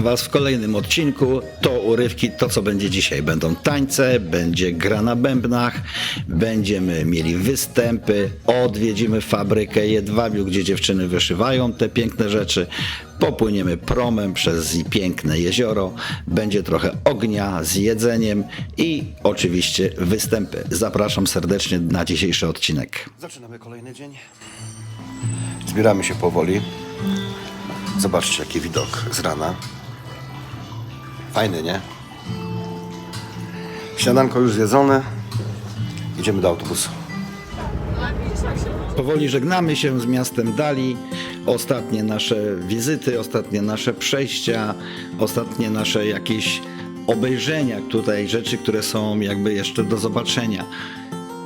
Was w kolejnym odcinku. To urywki, to co będzie dzisiaj. Będą tańce, będzie gra na bębnach, będziemy mieli występy, odwiedzimy fabrykę jedwabiu, gdzie dziewczyny wyszywają te piękne rzeczy. Popłyniemy promem przez piękne jezioro, będzie trochę ognia z jedzeniem i oczywiście występy. Zapraszam serdecznie na dzisiejszy odcinek. Zaczynamy kolejny dzień. Zbieramy się powoli. Zobaczcie, jaki widok z rana. Fajny, nie? Śniadanko już zjedzone. Idziemy do autobusu. Powoli żegnamy się z miastem Dali. Ostatnie nasze wizyty, ostatnie nasze przejścia, ostatnie nasze jakieś obejrzenia tutaj, rzeczy, które są jakby jeszcze do zobaczenia.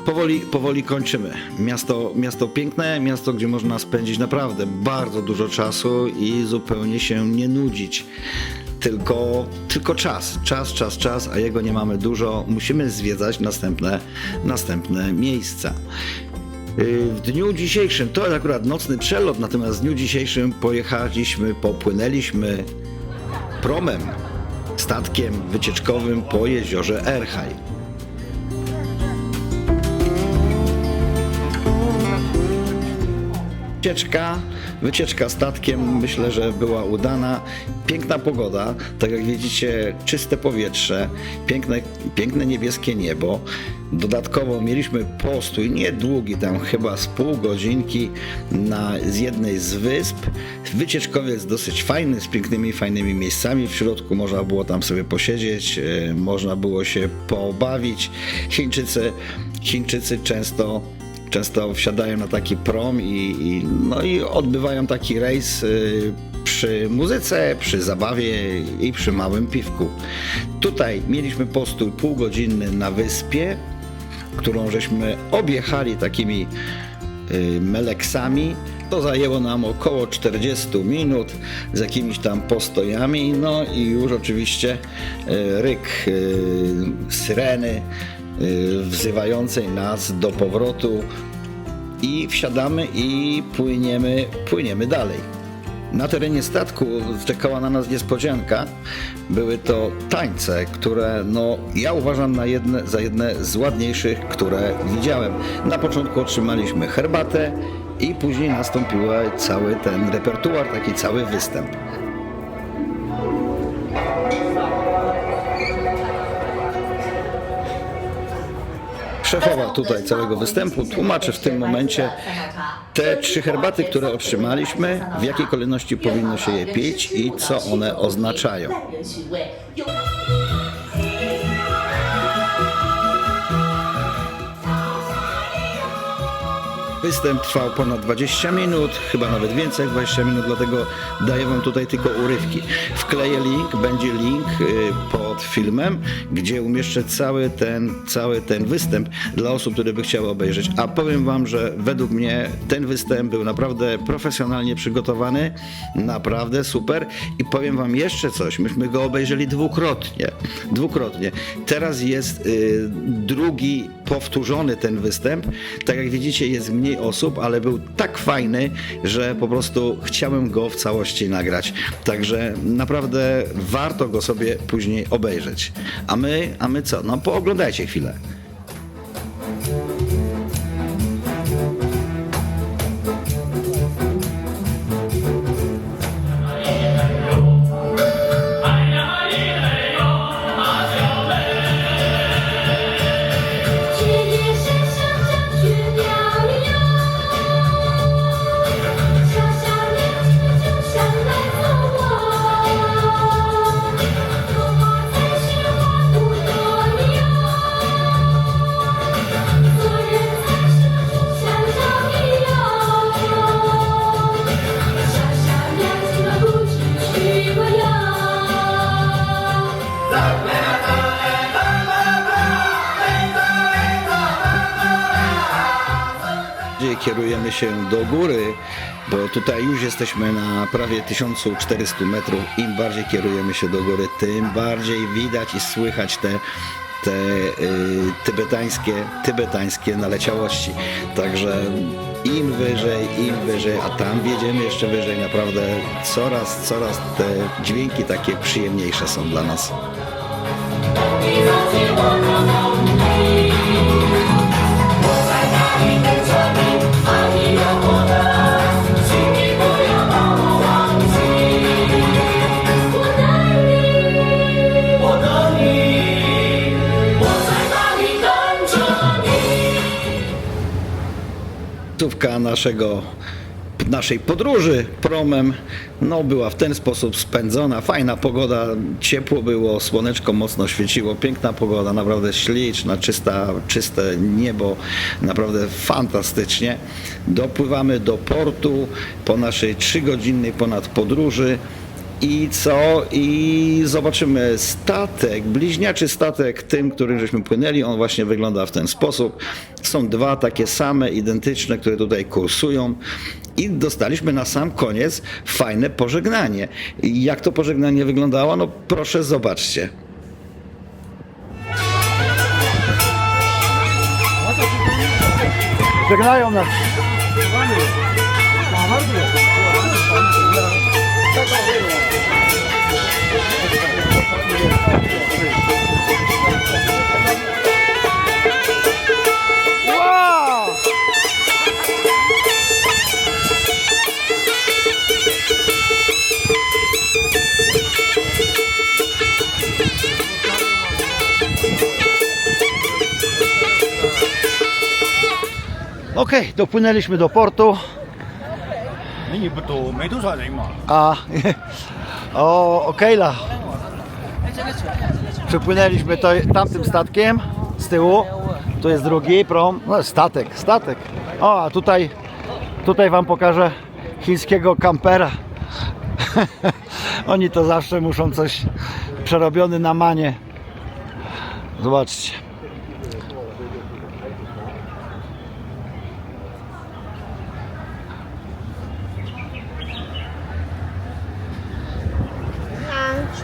Powoli, powoli kończymy. Miasto, miasto piękne, miasto, gdzie można spędzić naprawdę bardzo dużo czasu i zupełnie się nie nudzić. Tylko, tylko czas, czas, czas, czas, a jego nie mamy dużo. Musimy zwiedzać następne, następne miejsca. Yy, W dniu dzisiejszym, to jest akurat nocny przelot, natomiast w dniu dzisiejszym pojechaliśmy, popłynęliśmy promem, statkiem wycieczkowym po jeziorze Erchaj. Wycieczka, wycieczka statkiem myślę, że była udana. Piękna pogoda, tak jak widzicie, czyste powietrze, piękne, piękne niebieskie niebo. Dodatkowo mieliśmy postój, niedługi, tam chyba z pół godzinki na, z jednej z wysp. Wycieczkowiec dosyć fajny, z pięknymi, fajnymi miejscami. W środku można było tam sobie posiedzieć, e, można było się pobawić. Chińczycy, Chińczycy często często wsiadają na taki prom i, i, no i odbywają taki rejs y, przy muzyce, przy zabawie i przy małym piwku. Tutaj mieliśmy postój półgodzinny na wyspie, którą żeśmy objechali takimi y, meleksami. To zajęło nam około 40 minut z jakimiś tam postojami, no i już oczywiście y, ryk y, syreny wzywającej nas do powrotu i wsiadamy i płyniemy, płyniemy dalej. Na terenie statku czekała na nas niespodzianka. Były to tańce, które no, ja uważam na jedne, za jedne z ładniejszych, które widziałem. Na początku otrzymaliśmy herbatę i później nastąpił cały ten repertuar, taki cały występ. Szefowa tutaj całego występu tłumaczy w tym momencie te trzy herbaty, które otrzymaliśmy, w jakiej kolejności powinno się je pić i co one oznaczają. Występ trwał ponad 20 minut, chyba nawet więcej jak 20 minut, dlatego daję Wam tutaj tylko urywki. Wkleję link, będzie link y, pod filmem, gdzie umieszczę cały ten, cały ten występ dla osób, które by chciały obejrzeć. A powiem Wam, że według mnie ten występ był naprawdę profesjonalnie przygotowany, naprawdę super. I powiem Wam jeszcze coś, myśmy go obejrzeli dwukrotnie. Dwukrotnie. Teraz jest y, drugi powtórzony ten występ. Tak jak widzicie, jest mniej osób, ale był tak fajny, że po prostu chciałem go w całości nagrać. Także naprawdę warto go sobie później obejrzeć. A my, a my co? No pooglądajcie chwilę. Się do góry, bo tutaj już jesteśmy na prawie 1400 metrów. Im bardziej kierujemy się do góry, tym bardziej widać i słychać te te y, tybetańskie, tybetańskie naleciałości. Także im wyżej, im wyżej, a tam wjedziemy jeszcze wyżej. Naprawdę coraz, coraz te dźwięki takie przyjemniejsze są dla nas. Końcówka naszego, naszej podróży promem no, była w ten sposób spędzona. Fajna pogoda, ciepło było, słoneczko mocno świeciło, piękna pogoda, naprawdę śliczna, czysta, czyste niebo, naprawdę fantastycznie. Dopływamy do portu po naszej trzygodzinnej ponad podróży. I co? I zobaczymy statek, bliźniaczy statek, tym, którym żeśmy płynęli, on właśnie wygląda w ten sposób. Są dwa takie same, identyczne, które tutaj kursują. I dostaliśmy na sam koniec fajne pożegnanie. I jak to pożegnanie wyglądało? No proszę zobaczcie. Żegnają nas. Wow! Ok, dopłynęliśmy do portu. A, o, okejla przepłynęliśmy to, tamtym statkiem z tyłu. Tu jest drugi prom, no statek, statek. O, a tutaj, tutaj wam pokażę chińskiego kampera. Oni to zawsze muszą coś przerobiony na manie. Zobaczcie.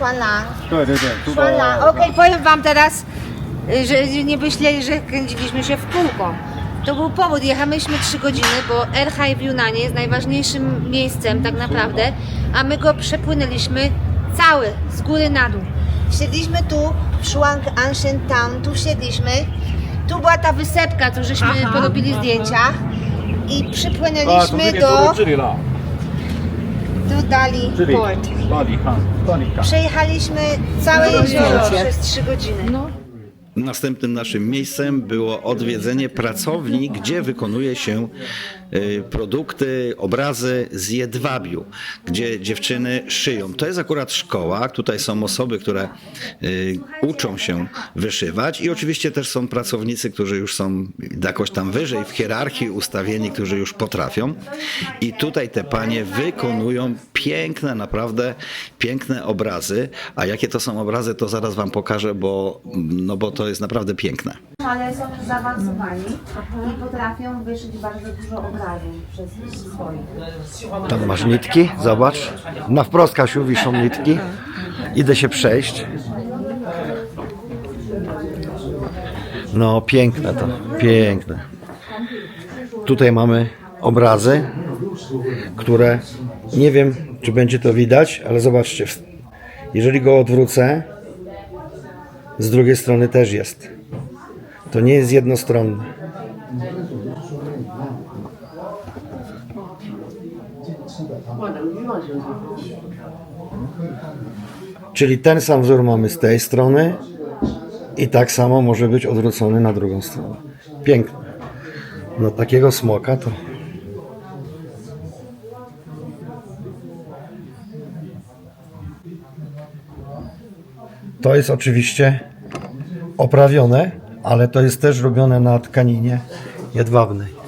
Szłana. 对对对，住到 Szłana. Okej, powiem wam teraz, y, że nie myśleli, że kręciliśmy się w kółko. To był powód, jechaliśmy 3 godziny, bo Erhai w Junanie jest najważniejszym miejscem tak naprawdę, a my go przepłynęliśmy cały, z góry na dół. Siedliśmy tu, w Shuang Ancient Town, tu siedliśmy. Tu była ta wysepka, co żeśmy porobili zdjęcia. I 啊，从这 przypłynęliśmy 边走 do, 到这里了， do Dali Czyli Port. Bali. Przejechaliśmy całe jezioro przez 3 godziny. No. Następnym naszym miejscem było odwiedzenie pracowni, gdzie wykonuje się produkty, obrazy z jedwabiu, gdzie dziewczyny szyją. To jest akurat szkoła, tutaj są osoby, które y, uczą się wyszywać i oczywiście też są pracownicy, którzy już są jakoś tam wyżej w hierarchii ustawieni, którzy już potrafią. I tutaj te panie wykonują piękne, naprawdę piękne obrazy. A jakie to są obrazy, to zaraz wam pokażę, bo, no bo to jest naprawdę piękne. ale są zaawansowani i potrafią wyszyć bardzo dużo obrazów Tam masz nitki, zobacz. Na wprost, Kasiu, wiszą nitki. Idę się przejść. No, piękne to, piękne. Tutaj mamy obrazy, które nie wiem, czy będzie to widać, ale zobaczcie. Jeżeli go odwrócę, z drugiej strony też jest. To nie jest jednostronne. Czyli ten sam wzór mamy z tej strony i tak samo może być odwrócony na drugą stronę. Piękne. No takiego smoka to... To jest oczywiście oprawione, ale to jest też robione na tkaninie jedwabnej.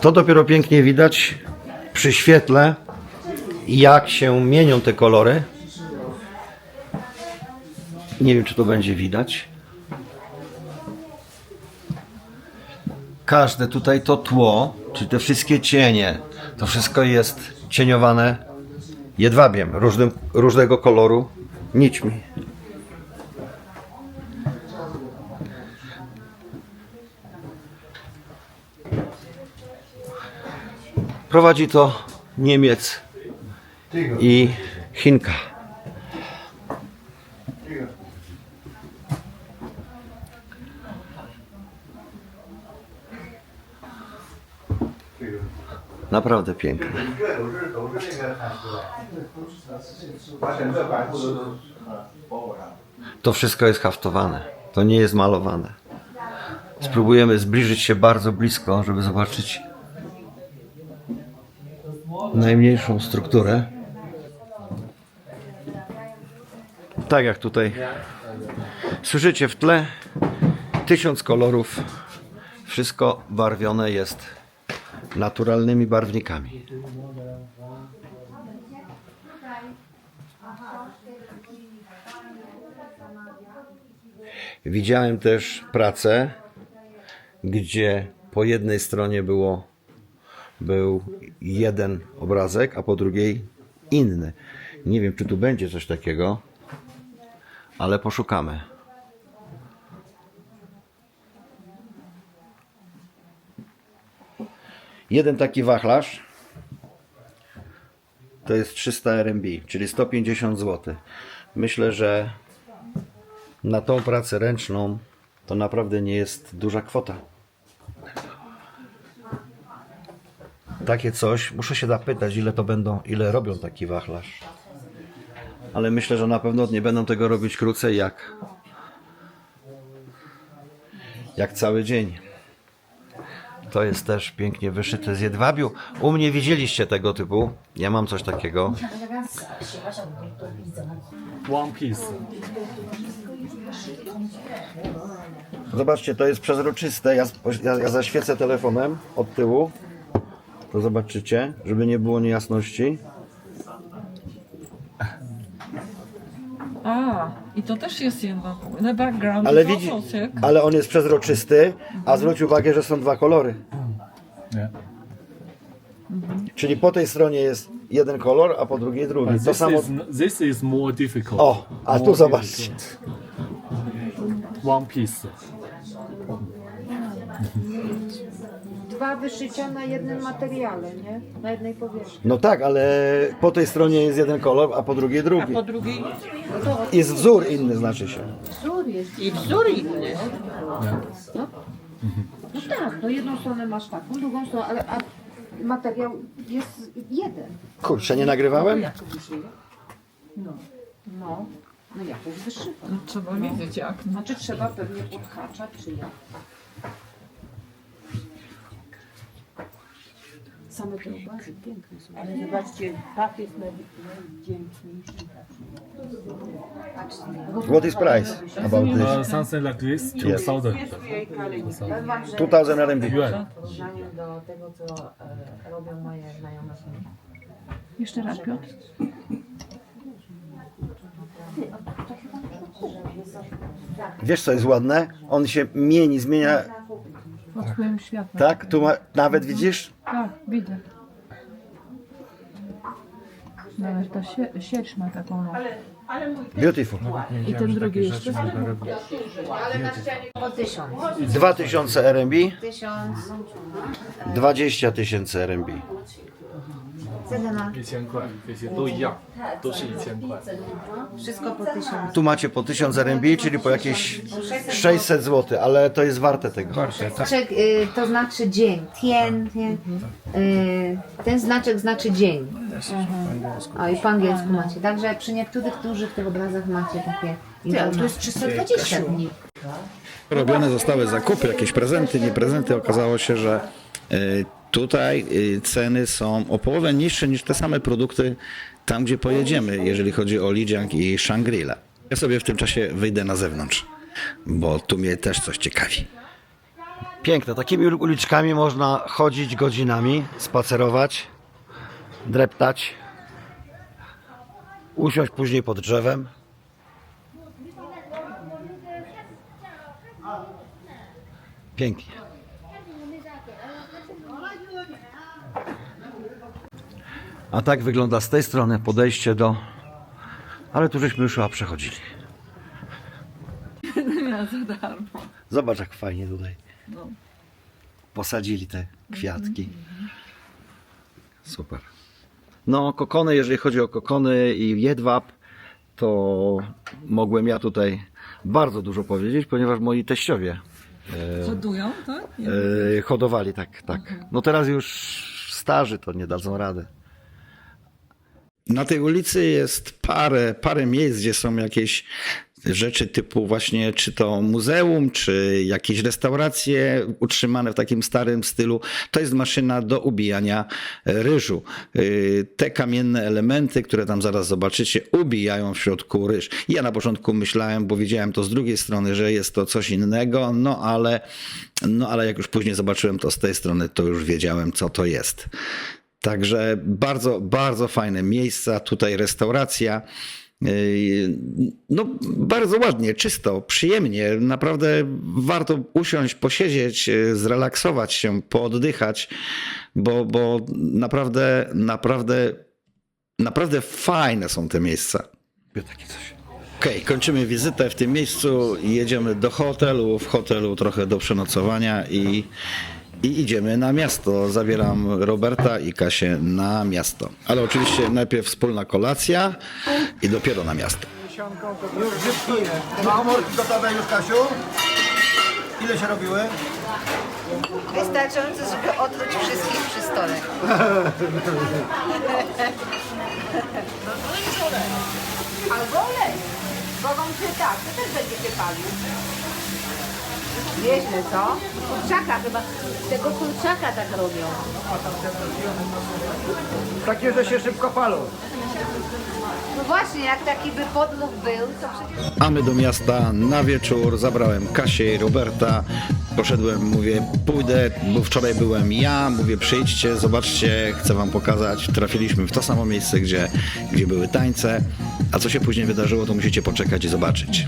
To dopiero pięknie widać przy świetle, jak się mienią te kolory. Nie wiem, czy to będzie widać. Każde tutaj to tło, czyli te wszystkie cienie, to wszystko jest cieniowane jedwabiem różnym, różnego koloru nićmi. Prowadzi to Niemiec i Chinka. Naprawdę piękne. To wszystko jest haftowane. To nie jest malowane. Spróbujemy zbliżyć się bardzo blisko, żeby zobaczyć najmniejszą strukturę. Tak jak tutaj słyszycie w tle, tysiąc kolorów. Wszystko barwione jest naturalnymi barwnikami. Widziałem też pracę, gdzie po jednej stronie było, był jeden obrazek, a po drugiej inny. Nie wiem, czy tu będzie coś takiego, ale poszukamy. Jeden taki wachlarz to jest 300 RMB, czyli 150 zł. Myślę, że na tą pracę ręczną to naprawdę nie jest duża kwota. Takie coś, muszę się zapytać, ile to będą, ile robią taki wachlarz. Ale myślę, że na pewno nie będą tego robić krócej jak jak cały dzień. To jest też pięknie wyszyte z jedwabiu. U mnie widzieliście tego typu. Ja mam coś takiego. One Piece. Zobaczcie, to jest przezroczyste. Ja, ja, ja zaświecę telefonem od tyłu. To zobaczycie, żeby nie było niejasności. A, i to też jest jedno. The background Ale is widzi, also thick. ale on jest przezroczysty, a zwróć uwagę, że są dwa kolory. Yeah. Czyli po tej stronie jest jeden kolor, a po drugiej drugi. But To this, samo. is, this is more difficult. O, a tu More zobaczcie. difficult. One Piece. Dwa wyszycia na jednym materiale, nie? Na jednej powierzchni. No tak, ale po tej stronie jest jeden kolor, a po drugiej A drugi. po drugiej Jest wzór inny, znaczy się. Wzór jest. i wzór inny. No tak, no jedną stronę masz taką, drugą stronę, ale a materiał jest jeden. Kurczę, nie nagrywałem? No. No. No jakoś wyszywa. No, trzeba wiedzieć jak. No. Znaczy trzeba pewnie podhaczać, czy jak. Same te obrazy piękne są. Ale zobaczcie, tak jest najwdzięczniejszy. What is price about Uh, this? something like this, two Yes. thousand. Powiem wam, że 2000 RMB. Yuan. w porównaniu do tego, co e, robią moje znajome są Jeszcze raz Piotr. Wiesz co jest ładne? On się mieni, zmienia. Pod wpływem światła. Tak? Tu ma, nawet widzisz? Tak, widzę. Nawet ta sie, sieć ma taką no. Beautiful. I ten drugi jeszcze. po tysiąc. 2000 RMB, Tysiąc. 20 tysięcy RMB Cena 一千块，这些都一样，都是一千块。 wszystko po tysiąc. Tu macie po 1000 RMB, czyli po jakieś 600 zł, ale to jest warte tego. Znaczek, y, to znaczy dzień. Tien, tien. Y, ten znaczek znaczy dzień. O i po angielsku macie. Także przy niektórych dużych tych obrazach macie takie. Ja, to jest 320 dni. Robione zostały zakupy, jakieś prezenty, nie prezenty. Okazało się, że y, tutaj y, ceny są o połowę niższe niż te same produkty tam, gdzie pojedziemy, jeżeli chodzi o Lidziang i Shangri-La. Ja sobie w tym czasie wyjdę na zewnątrz, bo tu mnie też coś ciekawi. Piękne. Takimi uliczkami można chodzić godzinami, spacerować, dreptać, usiąść później pod drzewem. Pięknie. A tak wygląda z tej strony podejście do. Ale tu żeśmy już chyba przechodzili. za darmo. Zobacz jak fajnie tutaj. Posadzili te kwiatki. Super. No, kokony, jeżeli chodzi o kokony i jedwab, to mogłem ja tutaj bardzo dużo powiedzieć, ponieważ moi teściowie Hodują, tak? e, hodowali, tak, tak. No teraz już starzy to nie dadzą rady. Na tej ulicy jest parę, parę miejsc, gdzie są jakieś rzeczy typu właśnie czy to muzeum, czy jakieś restauracje utrzymane w takim starym stylu. To jest maszyna do ubijania e, ryżu. Y, Te kamienne elementy, które tam zaraz zobaczycie, ubijają w środku ryż. Ja na początku myślałem, bo widziałem to z drugiej strony, że jest to coś innego, no ale, no ale jak już później zobaczyłem to z tej strony, to już wiedziałem, co to jest. Także bardzo, bardzo fajne miejsca, tutaj restauracja. Yy, No, bardzo ładnie, czysto, przyjemnie. Naprawdę warto usiąść, posiedzieć, yy, zrelaksować się, pooddychać, bo, bo naprawdę, naprawdę, naprawdę fajne są te miejsca. Okej, kończymy wizytę w tym miejscu jedziemy do hotelu. W hotelu trochę do przenocowania i, i idziemy na miasto. Zabieram Roberta i Kasię na miasto. Ale oczywiście najpierw wspólna kolacja i dopiero na miasto. Już grzybki. Małomorki gotowe już, Kasiu? Ile się robiły? Wystarczająco, żeby otruć wszystkich przy stole. Albo olej. Mogą się tak, to też będzie się palił. Nieźle, co? Kurczaka chyba, tego kurczaka tak robią. Takie, że się szybko palą. No właśnie, jak taki by podmuch był, to przecież... A my do miasta na wieczór. Zabrałem Kasię i Roberta. Poszedłem, mówię, pójdę, bo wczoraj byłem ja. Mówię, przyjdźcie, zobaczcie, chcę wam pokazać. Trafiliśmy w to samo miejsce, gdzie, gdzie były tańce. A co się później wydarzyło, to musicie poczekać i zobaczyć.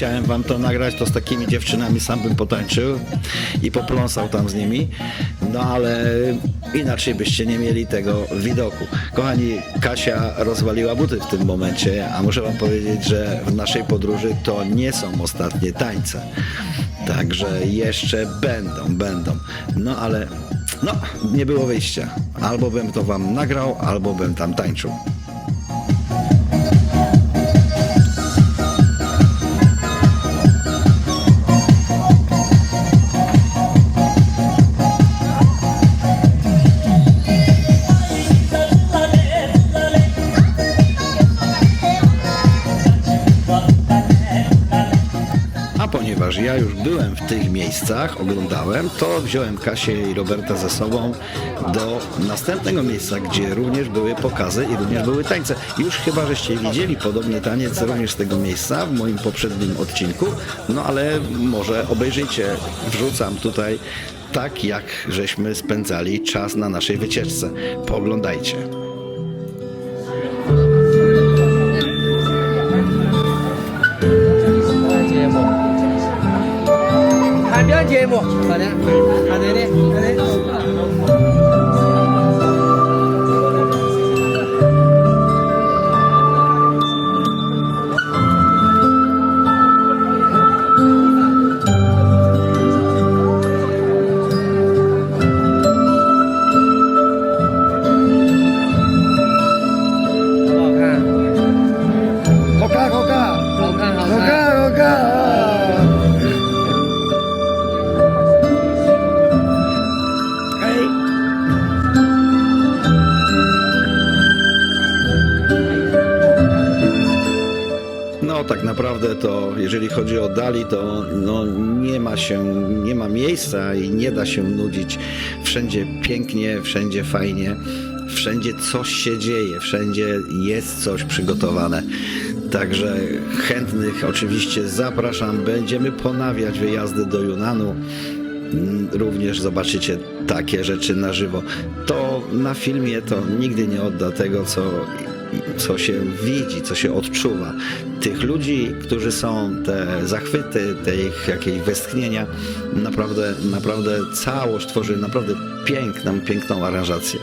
Chciałem wam to nagrać, to z takimi dziewczynami sam bym potańczył i popląsał tam z nimi. No ale inaczej byście nie mieli tego widoku. Kochani, Kasia rozwaliła buty w tym momencie, a muszę wam powiedzieć, że w naszej podróży to nie są ostatnie tańce. Także jeszcze będą, będą. No ale no, nie było wyjścia. Albo bym to wam nagrał, albo bym tam tańczył. Byłem w tych miejscach, oglądałem, to wziąłem Kasię i Roberta ze sobą do następnego miejsca, gdzie również były pokazy i również były tańce. Już chyba, żeście widzieli podobny taniec również z tego miejsca w moim poprzednim odcinku, no ale może obejrzyjcie, wrzucam tutaj tak, jak żeśmy spędzali czas na naszej wycieczce. Pooglądajcie. 不？好的，好的嘞。Jeżeli chodzi o Dali, to no, nie ma się, nie ma miejsca i nie da się nudzić. Wszędzie pięknie, wszędzie fajnie, wszędzie coś się dzieje, wszędzie jest coś przygotowane. Także chętnych oczywiście zapraszam. Będziemy ponawiać wyjazdy do Junanu. Mm, Również zobaczycie takie rzeczy na żywo. To na filmie to nigdy nie odda tego, co co się widzi, co się odczuwa. Tych ludzi, którzy są, te zachwyty, te ich jakieś westchnienia, naprawdę, naprawdę całość tworzy naprawdę piękną, piękną aranżację.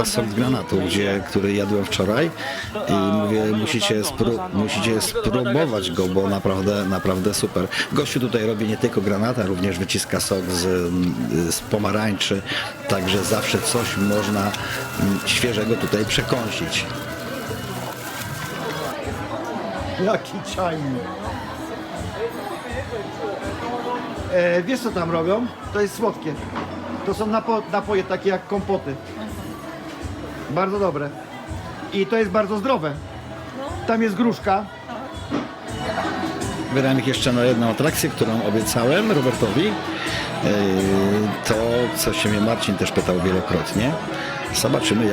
Granata sok granatu, gdzie, który jadłem wczoraj i mówię, musicie, musicie spróbować go, bo naprawdę, naprawdę super. Gościu tutaj robi nie tylko granata, również wyciska sok z, z pomarańczy, także zawsze coś można mm, świeżego tutaj przekąsić. Jaki czajnik. E, wiesz co tam robią? To jest słodkie. To są napo napoje takie jak kompoty. Bardzo dobre. I to jest bardzo zdrowe. Tam jest gruszka. Wydałem ich jeszcze na jedną atrakcję, którą obiecałem Robertowi. Yy, To, co się mnie Marcin też pytał wielokrotnie. Zobaczymy,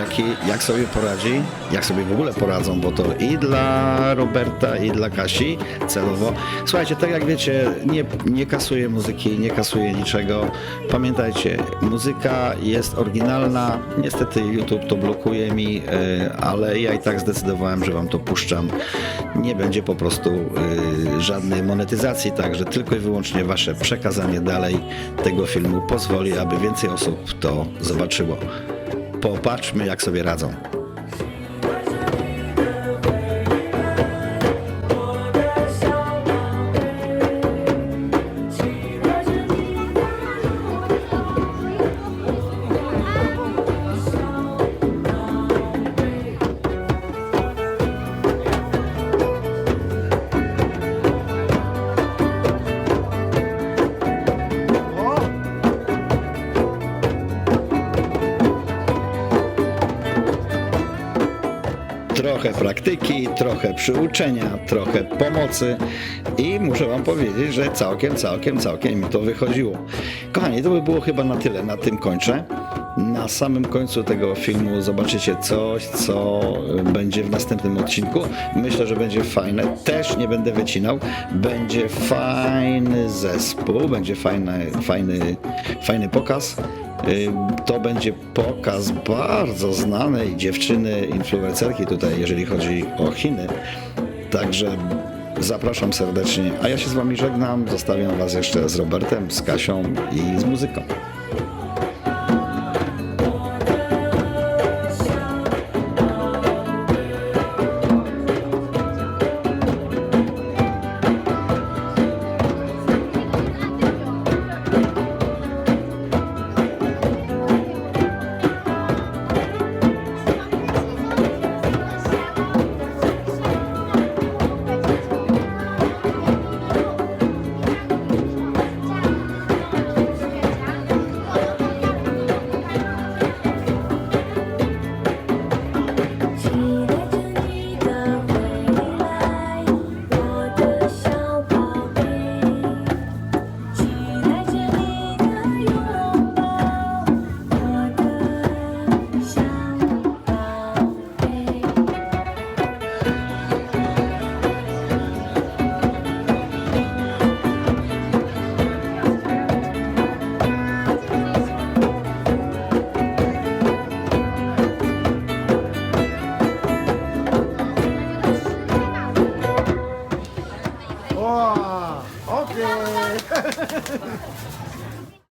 jak sobie poradzi, jak sobie w ogóle poradzą, bo to i dla Roberta, i dla Kasi celowo. Słuchajcie, tak jak wiecie, nie, nie muzyki, nie kasuję niczego. Pamiętajcie, muzyka jest oryginalna. Niestety YouTube to blokuje mi, yy, ale ja i tak zdecydowałem, że Wam to puszczam. Nie będzie po prostu yy, żadnej monetyzacji, także tylko i wyłącznie Wasze przekazanie dalej tego filmu pozwoli, aby więcej osób to zobaczyło. Popatrzmy, jak sobie radzą. Przyuczenia, trochę pomocy i muszę Wam powiedzieć, że całkiem, całkiem, całkiem mi to wychodziło. Kochani, to by było chyba na tyle, na tym kończę. Na samym końcu tego filmu zobaczycie coś, co będzie w następnym odcinku. Myślę, że będzie fajne. Też nie będę wycinał. Będzie fajny zespół, będzie fajny, fajny, fajny pokaz. Ym, To będzie pokaz bardzo znanej dziewczyny, influencerki tutaj, jeżeli chodzi o Chiny. Także zapraszam serdecznie. A ja się z Wami żegnam. Zostawiam Was jeszcze z Robertem, z Kasią i z muzyką.